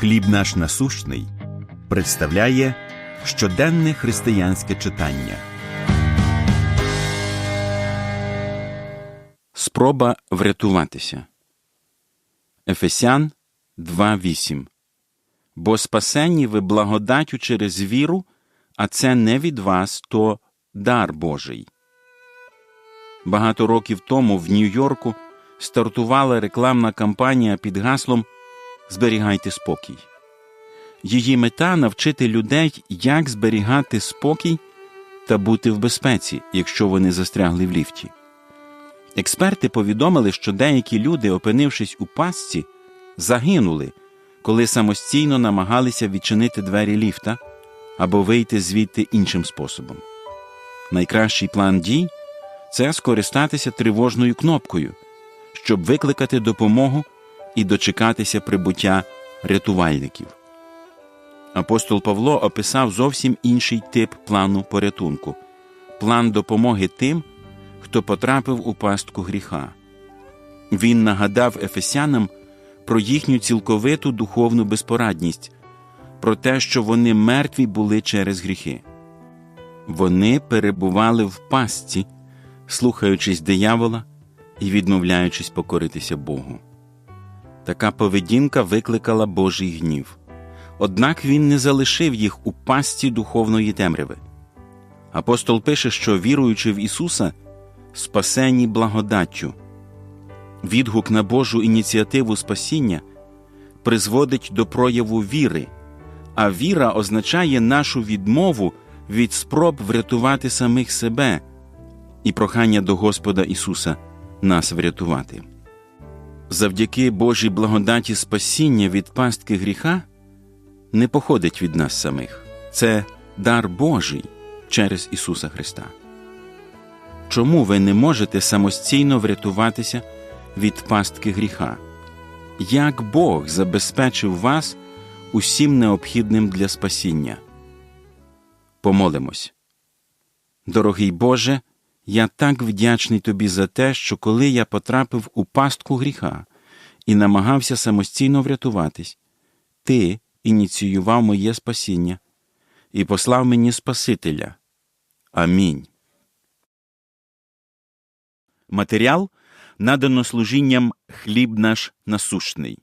Хліб наш насущний представляє щоденне християнське читання. Спроба врятуватися. Ефесян 2.8 Бо спасенні ви благодаттю через віру, а це не від вас, то дар Божий. Багато років тому в Нью-Йорку стартувала рекламна кампанія під гаслом Зберігайте спокій. Її мета навчити людей, як зберігати спокій та бути в безпеці, якщо вони застрягли в ліфті. Експерти повідомили, що деякі люди, опинившись у пастці, загинули, коли самостійно намагалися відчинити двері ліфта або вийти звідти іншим способом. Найкращий план дій це скористатися тривожною кнопкою, щоб викликати допомогу і дочекатися прибуття рятувальників. Апостол Павло описав зовсім інший тип плану порятунку план допомоги тим, хто потрапив у пастку гріха. Він нагадав ефесянам про їхню цілковиту духовну безпорадність, про те, що вони мертві були через гріхи. Вони перебували в пастці, слухаючись диявола і відмовляючись покоритися Богу. Така поведінка викликала Божий гнів. Однак він не залишив їх у пастці духовної темряви. Апостол пише, що віруючи в Ісуса, спасені благодаттю. Відгук на Божу ініціативу спасіння призводить до прояву віри, а віра означає нашу відмову від спроб врятувати самих себе і прохання до Господа Ісуса нас врятувати. Завдяки Божій благодаті спасіння від пастки гріха не походить від нас самих, це дар Божий через Ісуса Христа. Чому ви не можете самостійно врятуватися від пастки гріха? Як Бог забезпечив вас усім необхідним для спасіння? Помолимось. Дорогий Боже, я так вдячний Тобі за те, що коли я потрапив у пастку гріха і намагався самостійно врятуватись, Ти ініціював моє спасіння і послав мені Спасителя. Амінь. Матеріал надано служінням хліб наш насущний.